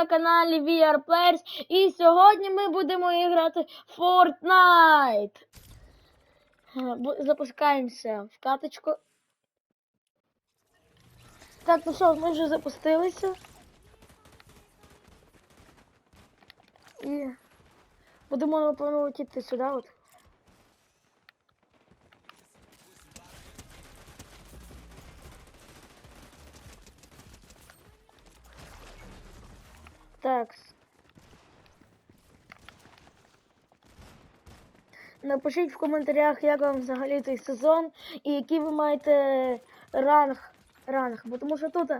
на каналі VR Players і сьогодні ми будемо грати Fortnite. Е, Запускаємося в каточку. Так, ну що, ми вже запустилися. І будемо напевно летіти сюди от. Так. Напишіть в коментарях, як вам взагалі цей сезон і який ви маєте ранг. ранг. Бо тому що тут,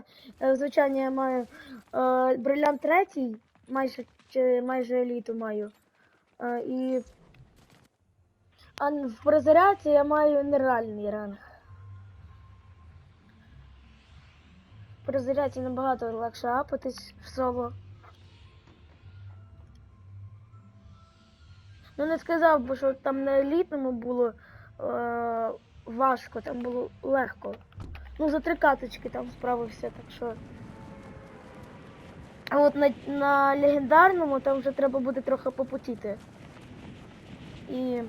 е, звичайно, я маю е, брилянт третій, майже, чи- майже еліту маю. Е, і а в перезарядці я маю нереальний ранг. В перезарядці набагато легше апатись в соло. Ну не сказав би, що там на елітному було е, важко, там було легко. Ну, за три каточки там справився, так що. А от на, на легендарному там вже треба буде трохи попотіти. І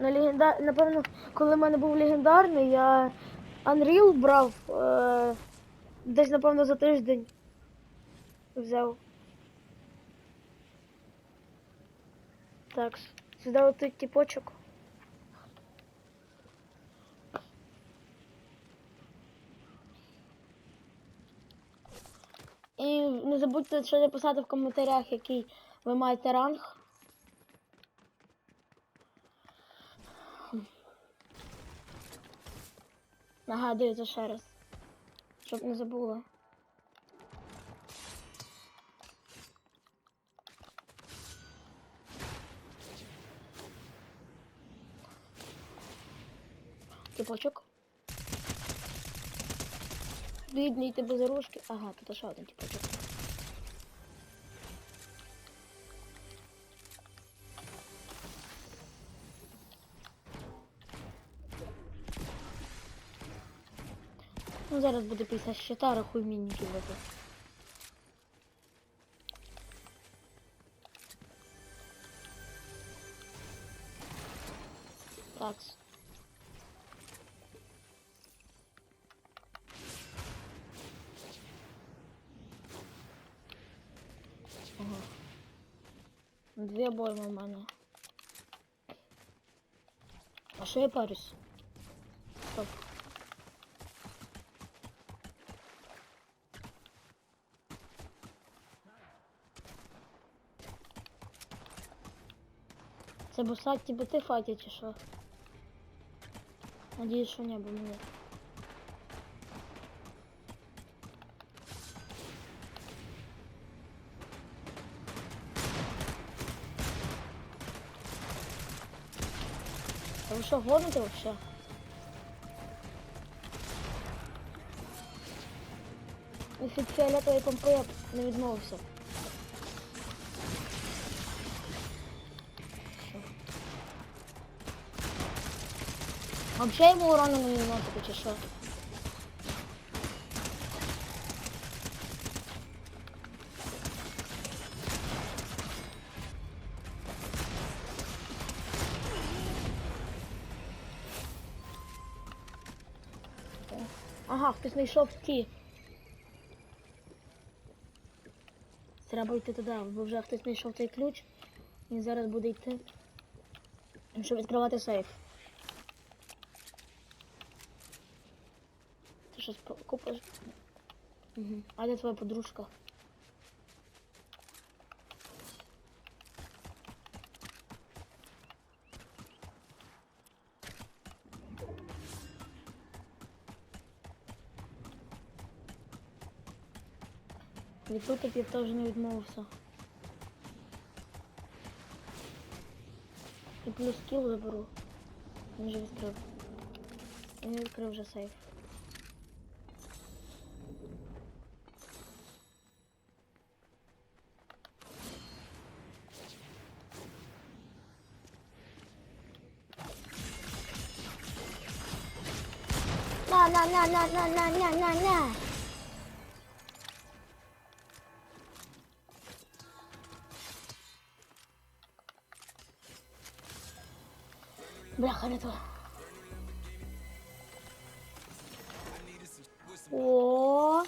на легендар... напевно, коли в мене був легендарний, я Unreal брав е... десь, напевно, за тиждень взяв. Так, сюди от тіпочок. І не забудьте ще написати в коментарях, який ви маєте ранг. Нагадую це ще раз. Щоб не забула. Типочок. Бідний ти без ружки. Ага, тут ще один типочок. Ну зараз буде після щита, рахуй міні кидати. Так. Дві обойми в мене. А що я парюсь? Стоп. Це босать тебе ти фаті чи що? Надіюсь, що не, бо мені. Ви що, вообще? Від фіолетової помпи я не відмовився. Вообще йому урону не наносити, чи? Ага, хтось знайшов ті. Треба йти туди, бо вже хтось знайшов цей ключ. І зараз буде йти. Щоб відкривати сейф. Ти щось купиш? Угу. А де твоя подружка? Від тут я теж не відмовився. І плюс кіл заберу. Він вже відкрив. Він відкрив вже сейф. На, Бляха, не то. О.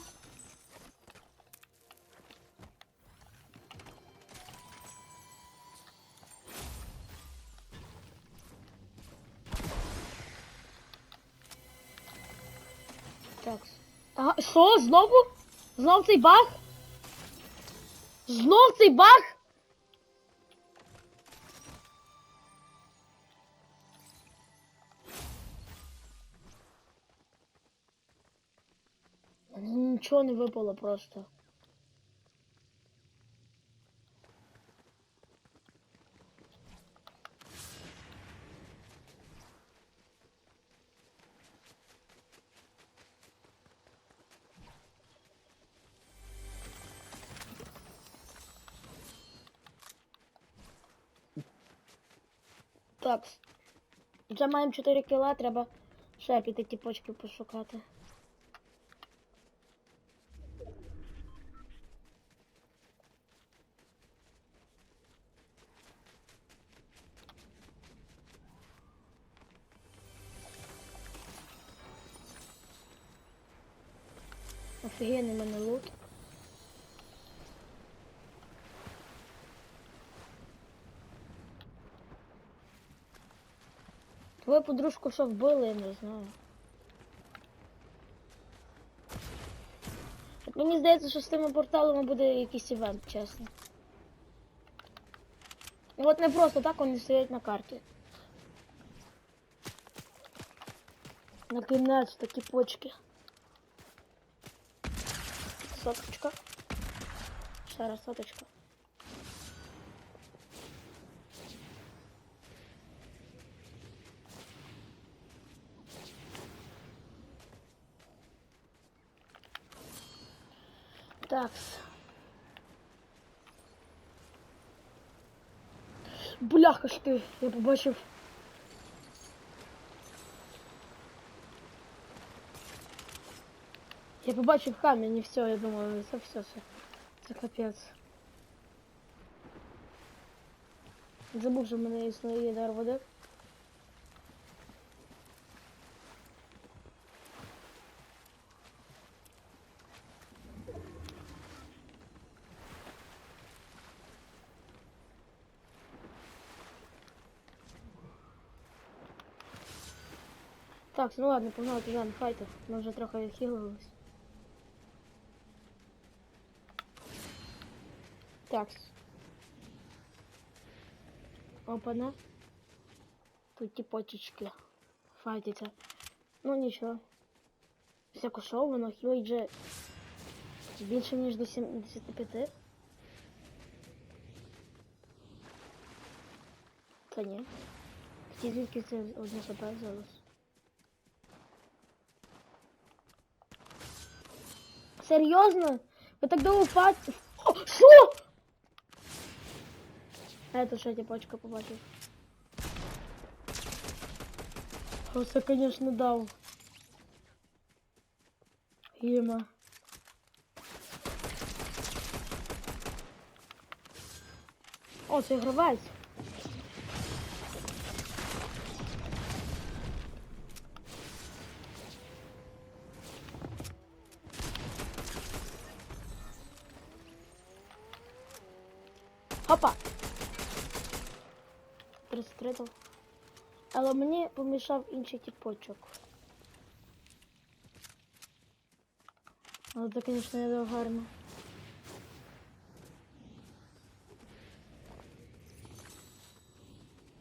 Так. Ага, що, знову? Знов цей баг? Знов цей баг? Нічого не випало просто. Так. Вже маємо 4 кіла, треба ще піти ті почки пошукати. Офігенний мене лут. Твою подружку що вбили, я не знаю. Мені здається, що з тими порталами буде якийсь івент, чесно. От не просто так вони стоять на карті. На кінець такі почки. Соточка. Ще раз соточка. Так. Бляха ж ти, я побачив. Я побачив камінь і все, я думаю, це все, все. Це капець. Забув, що в мене існує дар води. Так, ну ладно, погнали туди на файтер. Ми вже трохи відхилились. Так. Опана. Тут ті почечки. Файтиться. Ну нічого. Всяко шоу, воно хілить вже більше ніж до 75. Та ні. Ті звідки це одне хп взялось. Серйозно? Ви так довго фат... О, Що? А это що я почка побачив? Оце, конечно, дав. Єма. О, це гравець. Опа! Розстрілив. Але мені помішав інший тіпочок. Але це, звісно, не дуже гарно.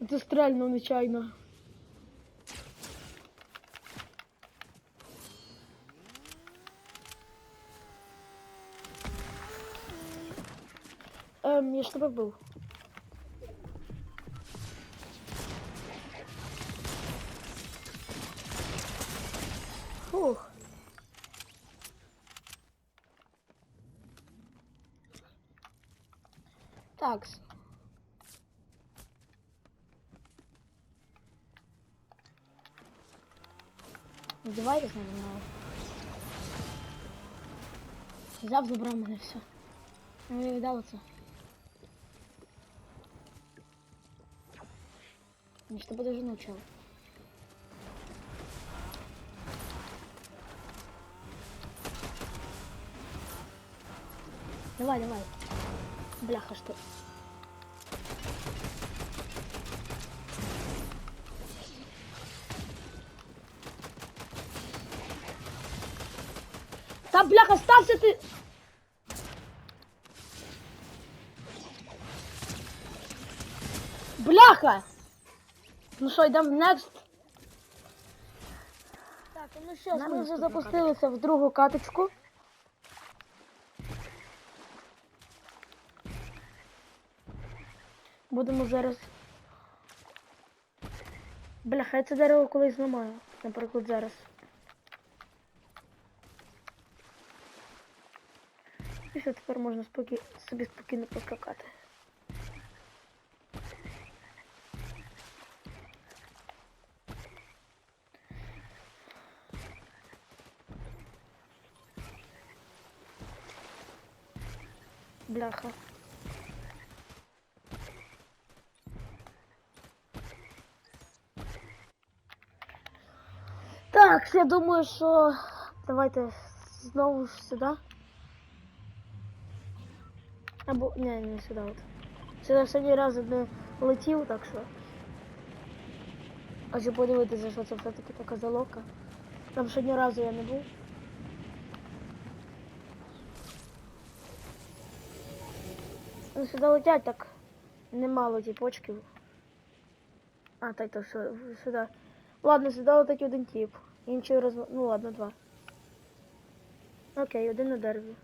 Це стрельно нечайно. Ем, я ж тебе був. Так. Давайте знову на. Взяв, забрав мене все. Ну, я віддав це. Значить, буде жіноча. Давай, давай. Бляха, что? Та бляха, стався ти! Бляха! Ну що, йдемо в next? Так, ну що, ми вже запустилися в другу каточку. Будемо зараз. Бляха, я це дерево колись зламаю. Наприклад, зараз. І все, тепер можна спокі... собі спокійно поскакати. Бляха. Так, я думаю, що давайте знову ж сюди. Або не, не сюди от. Сюди останній раз не летів, так що. Хочу подивитися, що це все-таки така залока. Там ще ні разу я не був. Ну, сюди летять так немало тіпочків. А, так то все, сюди. Ладно, сюди летить один тіп. Інший роз... Ну ладно, два. Окей, один на дереві.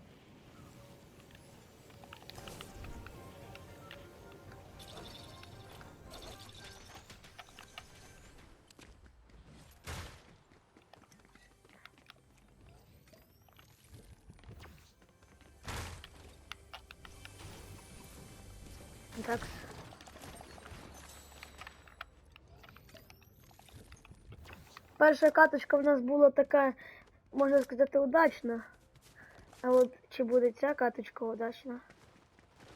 Так. Перша каточка в нас була така, можна сказати, удачна. А от чи буде ця каточка удачна,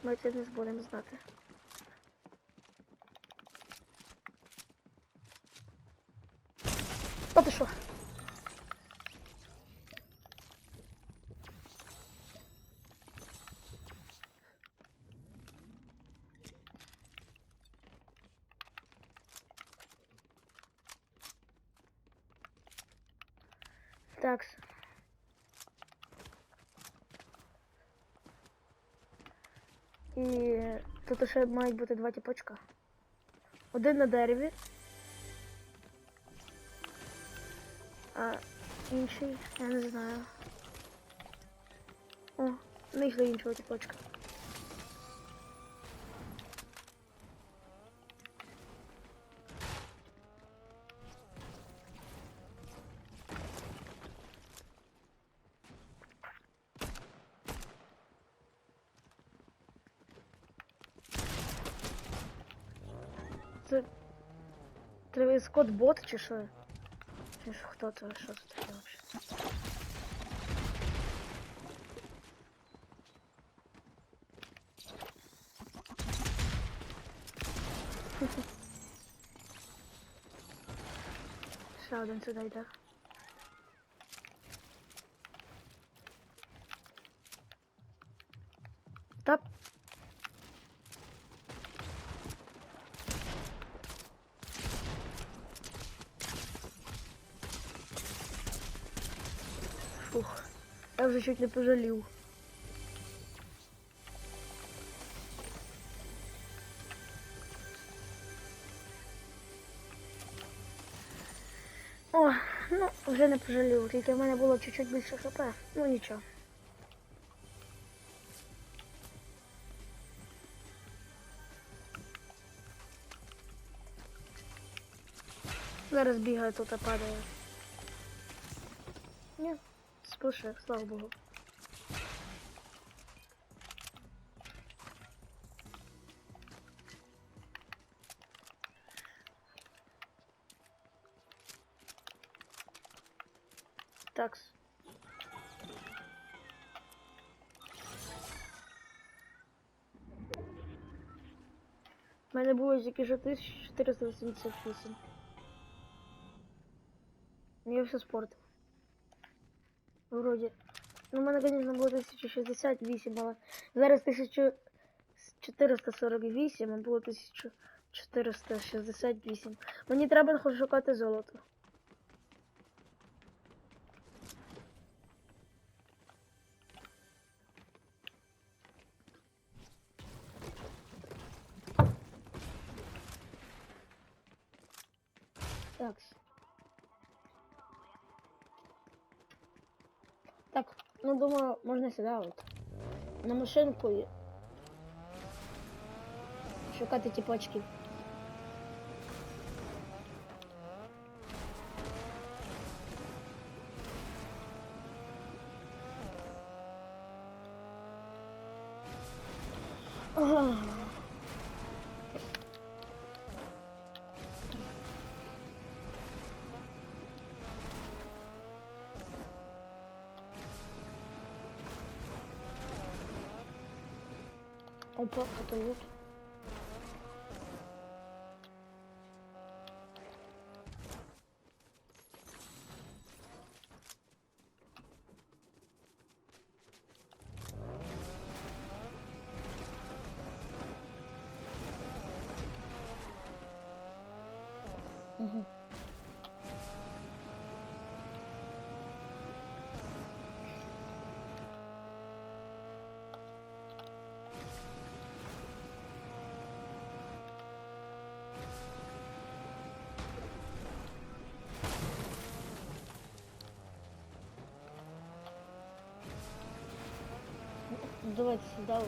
ми це не будемо знати. Та ти що? Так. І тут ще мають бути два тіпочка. Один на дереві. А інший, я не знаю. О, знайшли іншого тіпочка. Це Тревіс Скотт бот чи що? Чи ж хто це? Що це таке вообще? Ще один сюди йде. Вже чуть не пожалів. О, ну, вже не пожалів, тільки в мене було чуть-чуть більше хп. Ну нічого. Зараз бігає тут, а падає. Ні, слава Богу. Такс. У мене було тільки що 1488. Я все спорт. Вроді. Ну, у мене, звісно, було 1068, але зараз 1448, а було 1468. Мені треба хоч шукати золото. Так. Так, ну думаю, можна сюди от. На машинку шукати ті пачки. Hoppa atılır. Давайте сюда вот.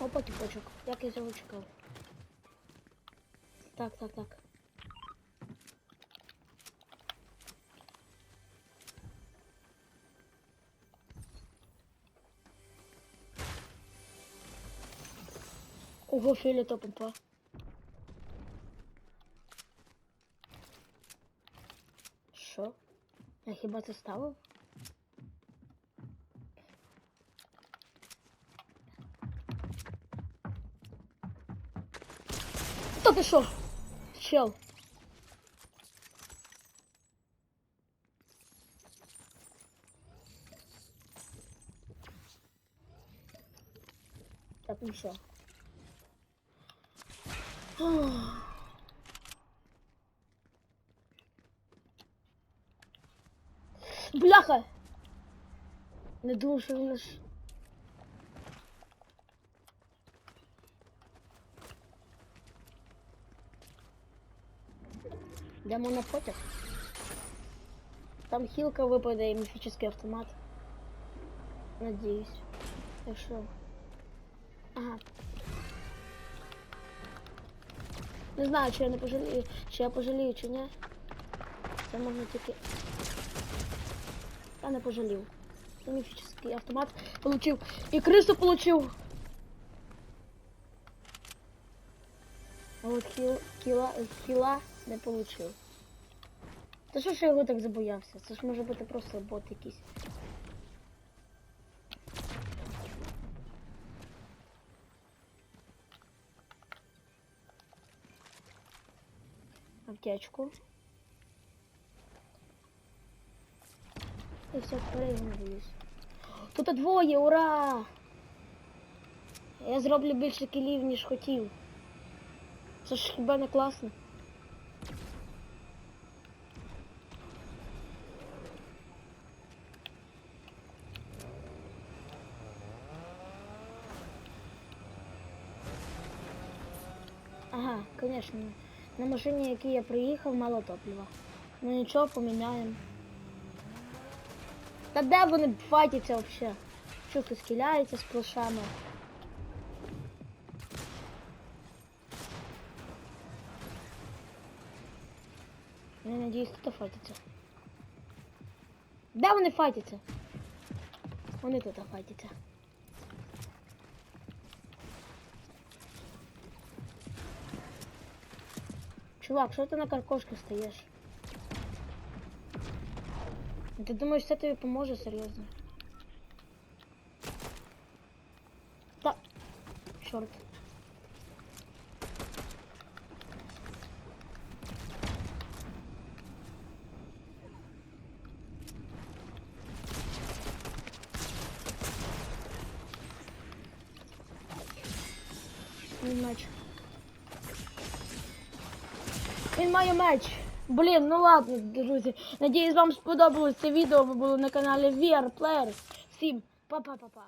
Опа, тіпочок. Як я цього чекав. Так, так, так. Ого, фіолета помпа. Що? Я хіба це ставив? Та ти що? Чел. Так, ну що? Бляха! Не думав, що він ж... Йдемо на потяг. Там хілка випаде і міфічний автомат. Надіюсь. Якщо. Ага. Не знаю, чи я не пожалію, чи я пожалію, чи ні. Це можна тільки. Я не пожалів. Це міфічний автомат получив. І крису получив. А от хіл, кіла, хіла не получив. Та що ж я його так забоявся? Це ж може бути просто бот якийсь. Аптечку. І все, переймовуюсь. Тут двоє, ура! Я зроблю більше кілів, ніж хотів. Це ж хіба не класно? Ага, конечно. На машині, якій я приїхав, мало топлива. Ну нічого, поміняємо. Та де вони файтяться взагалі? Тут скіляються з плашами? Я надіюсь, тут файтяться. Де вони файтяться? Вони тут файтяться. Чувак, що ти на каркошки стоїш? Ти думаєш, це тобі поможе серйозно? Та. Чорт. Меч. Блін, ну ладно, друзі. Надіюсь, вам сподобалось це відео. Ви були на каналі VR Players. Всім па-па-па-па.